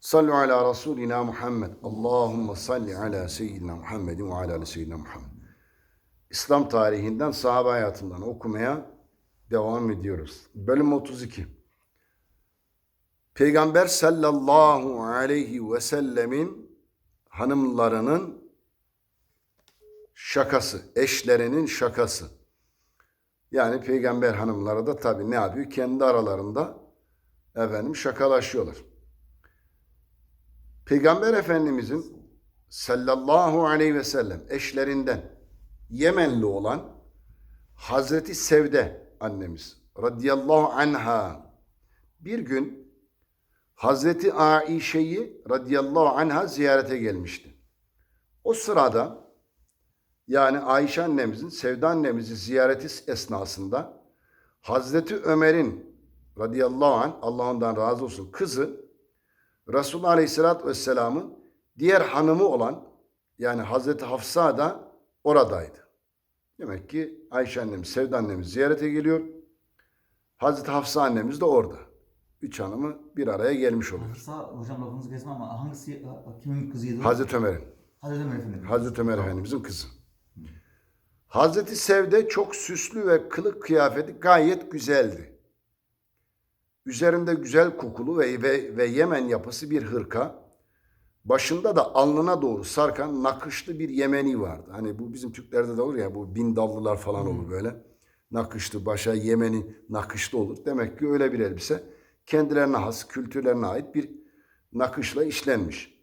Sallu ala Resulina Muhammed. Allahümme salli ala seyyidina Muhammedin ve ala ali seyyidina Muhammed. İslam tarihinden, sahabe hayatından okumaya devam ediyoruz. Bölüm 32. Peygamber sallallahu aleyhi ve sellemin hanımlarının şakası, eşlerinin şakası. Yani peygamber hanımları da tabii ne yapıyor? Kendi aralarında efendim şakalaşıyorlar. Peygamber Efendimizin sallallahu aleyhi ve sellem eşlerinden Yemenli olan Hazreti Sevde annemiz radıyallahu anha bir gün Hazreti Aişe'yi radıyallahu anha ziyarete gelmişti. O sırada yani Ayşe annemizin, Sevda annemizi ziyareti esnasında Hazreti Ömer'in radıyallahu anh, Allah ondan razı olsun, kızı Resulullah Aleyhisselatü Vesselam'ın diğer hanımı olan yani Hazreti Hafsa da oradaydı. Demek ki Ayşe annemiz, Sevda annemiz ziyarete geliyor. Hazreti Hafsa annemiz de orada. Üç hanımı bir araya gelmiş oluyor. Hafsa hocam lafınızı kesme ama hangisi kimin kızıydı? Hazreti Ömer'in. Hazreti Ömer Efendimiz. Hazreti Ömer Efendimizin kızı. Hazreti Sevde çok süslü ve kılık kıyafeti gayet güzeldi. Üzerinde güzel kokulu ve, ve, ve Yemen yapısı bir hırka. Başında da alnına doğru sarkan nakışlı bir Yemeni vardı. Hani bu bizim Türklerde de olur ya bu bin dallılar falan olur böyle. Nakışlı başa Yemeni nakışlı olur. Demek ki öyle bir elbise kendilerine has, kültürlerine ait bir nakışla işlenmiş.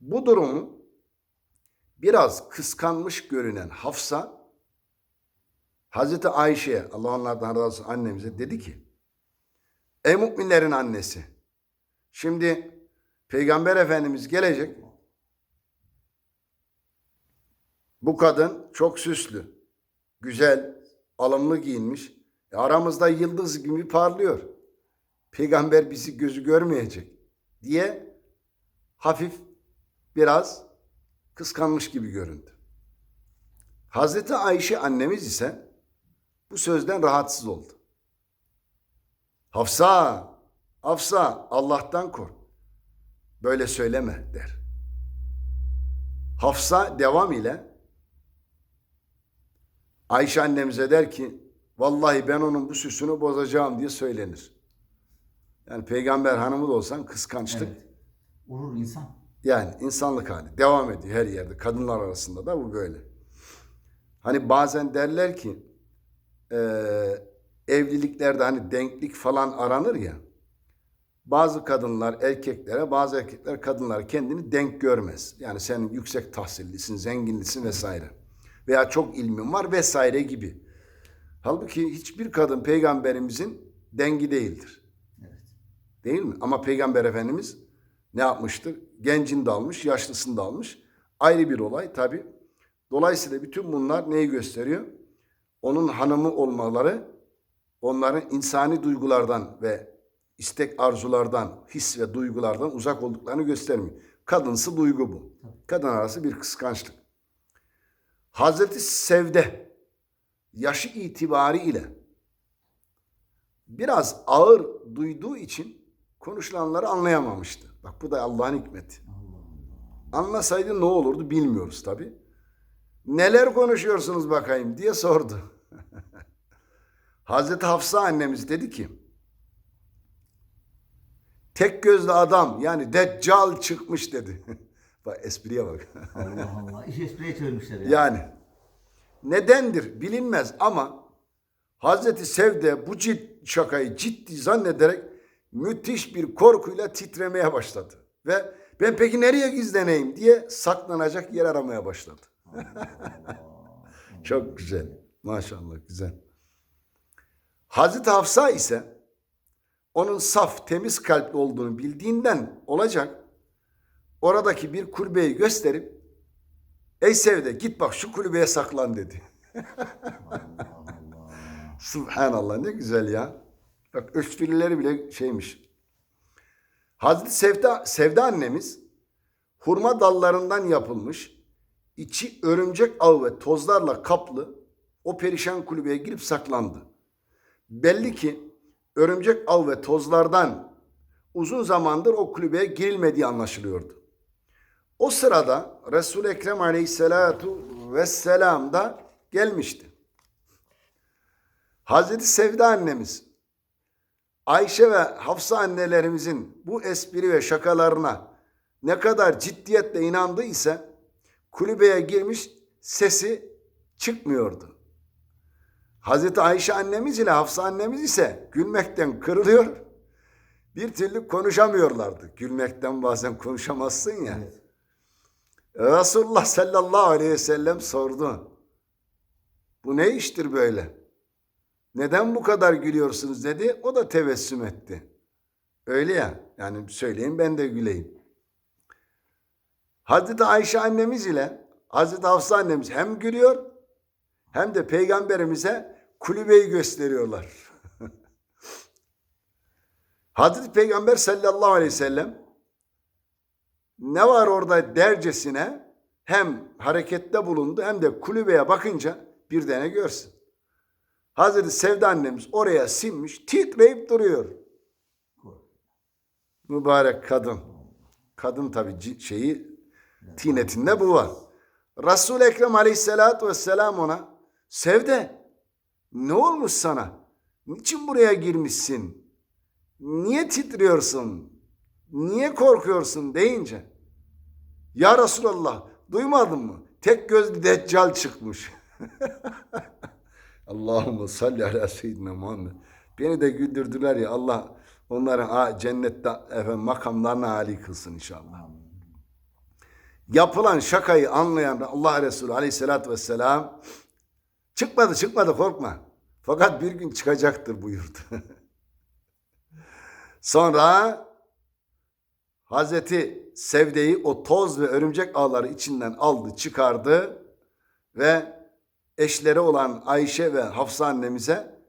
Bu durumu biraz kıskanmış görünen Hafsa Hazreti Ayşe'ye Allah onlardan razı olsun annemize dedi ki Ey müminlerin annesi şimdi Peygamber Efendimiz gelecek bu kadın çok süslü, güzel, alımlı giyinmiş. E, aramızda yıldız gibi parlıyor. Peygamber bizi gözü görmeyecek diye hafif biraz kıskanmış gibi göründü. Hazreti Ayşe annemiz ise bu sözden rahatsız oldu. Hafsa, Hafsa Allah'tan kork. Böyle söyleme der. Hafsa devam ile Ayşe annemize der ki vallahi ben onun bu süsünü bozacağım diye söylenir. Yani peygamber hanımı da olsan kıskançlık Evet. Olur insan. yani insanlık hali devam ediyor her yerde. Kadınlar arasında da bu böyle. Hani bazen derler ki eee, evliliklerde hani denklik falan aranır ya. Bazı kadınlar erkeklere, bazı erkekler kadınlara kendini denk görmez. Yani sen yüksek tahsillisin, zenginlisin vesaire. Veya çok ilmin var vesaire gibi. Halbuki hiçbir kadın peygamberimizin dengi değildir. Evet. Değil mi? Ama Peygamber Efendimiz ne yapmıştır? Gencini de almış, yaşlısını da almış. Ayrı bir olay tabi. Dolayısıyla bütün bunlar neyi gösteriyor? Onun hanımı olmaları onların insani duygulardan ve istek arzulardan, his ve duygulardan uzak olduklarını göstermiyor. Kadınsı duygu bu. Kadın arası bir kıskançlık. Hazreti Sevde yaşı itibariyle biraz ağır duyduğu için konuşulanları anlayamamıştı. Bak bu da Allah'ın hikmeti. Anlasaydı ne olurdu bilmiyoruz tabi. Neler konuşuyorsunuz bakayım diye sordu. Hazreti Hafsa annemiz dedi ki tek gözlü adam yani deccal çıkmış dedi. bak espriye bak. Allah Allah. İş espriye çevirmişler ya. Yani nedendir bilinmez ama Hazreti Sevde bu cid, şakayı ciddi zannederek müthiş bir korkuyla titremeye başladı. Ve ben peki nereye gizleneyim diye saklanacak yer aramaya başladı. Çok güzel. Maşallah güzel. Hazreti Hafsa ise onun saf, temiz kalpli olduğunu bildiğinden olacak oradaki bir kulübeyi gösterip Ey Sevde git bak şu kulübeye saklan dedi. Subhanallah ne güzel ya. Bak esprileri bile şeymiş. Hazreti Sevda, Sevda annemiz hurma dallarından yapılmış, içi örümcek ağı ve tozlarla kaplı o perişan kulübeye girip saklandı. Belli ki örümcek av ve tozlardan uzun zamandır o kulübeye girilmediği anlaşılıyordu. O sırada Resul-i Ekrem Aleyhisselatu Vesselam da gelmişti. Hazreti Sevda annemiz Ayşe ve Hafsa annelerimizin bu espri ve şakalarına ne kadar ciddiyetle inandı ise kulübeye girmiş sesi çıkmıyordu. Hazreti Ayşe annemiz ile Hafsa annemiz ise gülmekten kırılıyor. Bir türlü konuşamıyorlardı. Gülmekten bazen konuşamazsın ya. Evet. Resulullah sallallahu aleyhi ve sellem sordu. Bu ne iştir böyle? Neden bu kadar gülüyorsunuz dedi. O da tebessüm etti. Öyle ya. Yani söyleyin ben de güleyim. Hazreti Ayşe annemiz ile Hazreti Hafsa annemiz hem gülüyor hem de peygamberimize kulübeyi gösteriyorlar. Hazreti Peygamber sallallahu aleyhi ve sellem ne var orada dercesine hem harekette bulundu hem de kulübeye bakınca bir tane görsün. Hazreti Sevda annemiz oraya sinmiş titreyip duruyor. Mübarek kadın. Kadın tabi şeyi tinetinde bu var. Resul-i Ekrem aleyhissalatü vesselam ona Sevde ne olmuş sana? Niçin buraya girmişsin? Niye titriyorsun? Niye korkuyorsun deyince Ya Resulallah duymadın mı? Tek gözlü deccal çıkmış. Allahümme salli ala seyyidina Muhammed. Beni de güldürdüler ya Allah onların a- cennette efendim, makamlarına âli kılsın inşallah. Yapılan şakayı anlayan Allah Resulü aleyhissalatü vesselam çıkmadı çıkmadı korkma. Fakat bir gün çıkacaktır buyurdu. Sonra Hazreti Sevde'yi o toz ve örümcek ağları içinden aldı, çıkardı ve eşleri olan Ayşe ve Hafsa annemize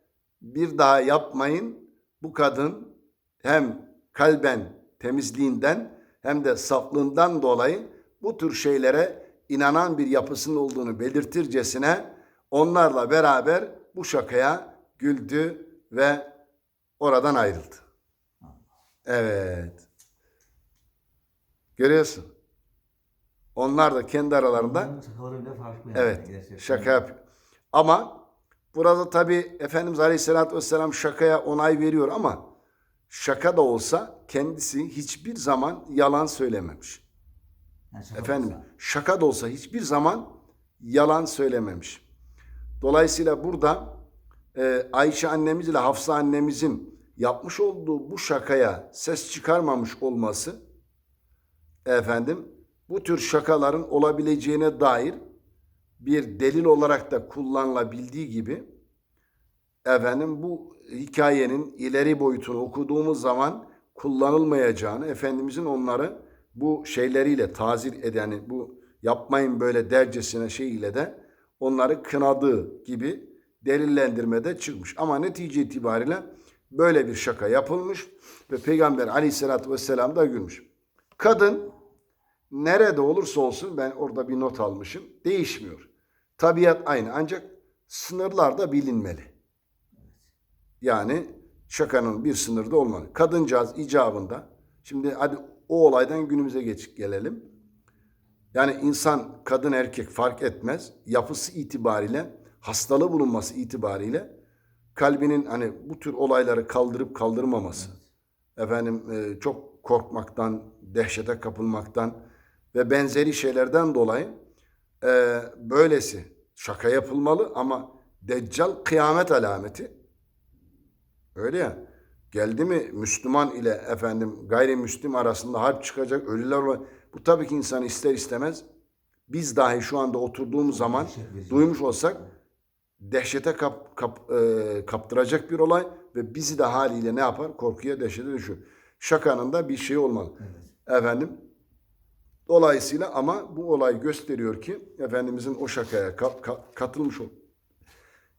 bir daha yapmayın. Bu kadın hem kalben temizliğinden hem de saflığından dolayı bu tür şeylere inanan bir yapısının olduğunu belirtircesine onlarla beraber bu şakaya güldü ve oradan ayrıldı. Evet. Görüyorsun. Onlar da kendi aralarında. Evet, şaka yapıyor. Ama burada tabii Efendimiz Aleyhisselatü Vesselam şakaya onay veriyor ama şaka da olsa kendisi hiçbir zaman yalan söylememiş. Yani şaka Efendim olsa. şaka da olsa hiçbir zaman yalan söylememiş. Dolayısıyla burada e, Ayşe annemiz ile Hafsa annemizin yapmış olduğu bu şakaya ses çıkarmamış olması efendim bu tür şakaların olabileceğine dair bir delil olarak da kullanılabildiği gibi efendim bu hikayenin ileri boyutunu okuduğumuz zaman kullanılmayacağını Efendimizin onları bu şeyleriyle tazir edeni bu yapmayın böyle dercesine şeyiyle de onları kınadığı gibi delillendirmede çıkmış. Ama netice itibariyle böyle bir şaka yapılmış ve Peygamber aleyhissalatü vesselam da gülmüş. Kadın nerede olursa olsun ben orada bir not almışım. Değişmiyor. Tabiat aynı ancak sınırlar da bilinmeli. Yani şakanın bir sınırda olmalı. Kadıncağız icabında şimdi hadi o olaydan günümüze geç gelelim. Yani insan kadın erkek fark etmez. Yapısı itibariyle hastalığı bulunması itibariyle kalbinin hani bu tür olayları kaldırıp kaldırmaması. Efendim e, çok korkmaktan, dehşete kapılmaktan ve benzeri şeylerden dolayı e, böylesi şaka yapılmalı ama Deccal kıyamet alameti. Öyle ya. Geldi mi Müslüman ile efendim gayrimüslim arasında harp çıkacak ölüler var. Bu tabii ki insan ister istemez biz dahi şu anda oturduğumuz zaman verici. duymuş olsak dehşete kap, kap, e, kaptıracak bir olay ve bizi de haliyle ne yapar? Korkuya, dehşete düşür. Şakanın da bir şey olmalı. Efendim Dolayısıyla ama bu olay gösteriyor ki Efendimizin o şakaya ka- ka- katılmış ol.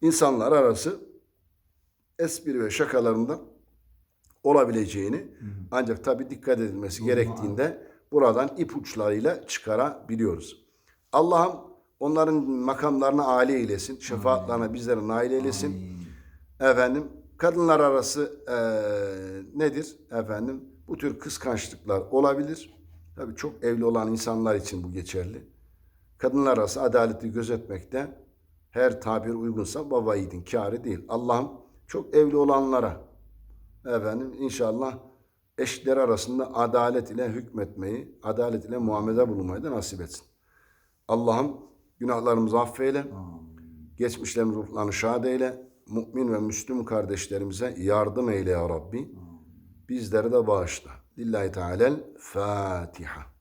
insanlar arası espri ve şakalarında olabileceğini ancak tabi dikkat edilmesi gerektiğinde buradan ipuçlarıyla çıkarabiliyoruz. Allah'ım onların makamlarına âli eylesin, şefaatlerine bizlere nail eylesin. Efendim kadınlar arası eee, nedir efendim? Bu tür kıskançlıklar olabilir. Tabii çok evli olan insanlar için bu geçerli. Kadınlar arası adaleti gözetmekte her tabir uygunsa baba yiğidin kârı değil. Allah'ım çok evli olanlara efendim inşallah eşler arasında adalet ile hükmetmeyi, adalet ile muamelede bulunmayı da nasip etsin. Allah'ım günahlarımızı affeyle, geçmişlerimiz ruhlarını şad eyle, mümin ve müslüm kardeşlerimize yardım eyle ya Rabbi. Bizleri de bağışla. Lillahi Teala'l Fatiha.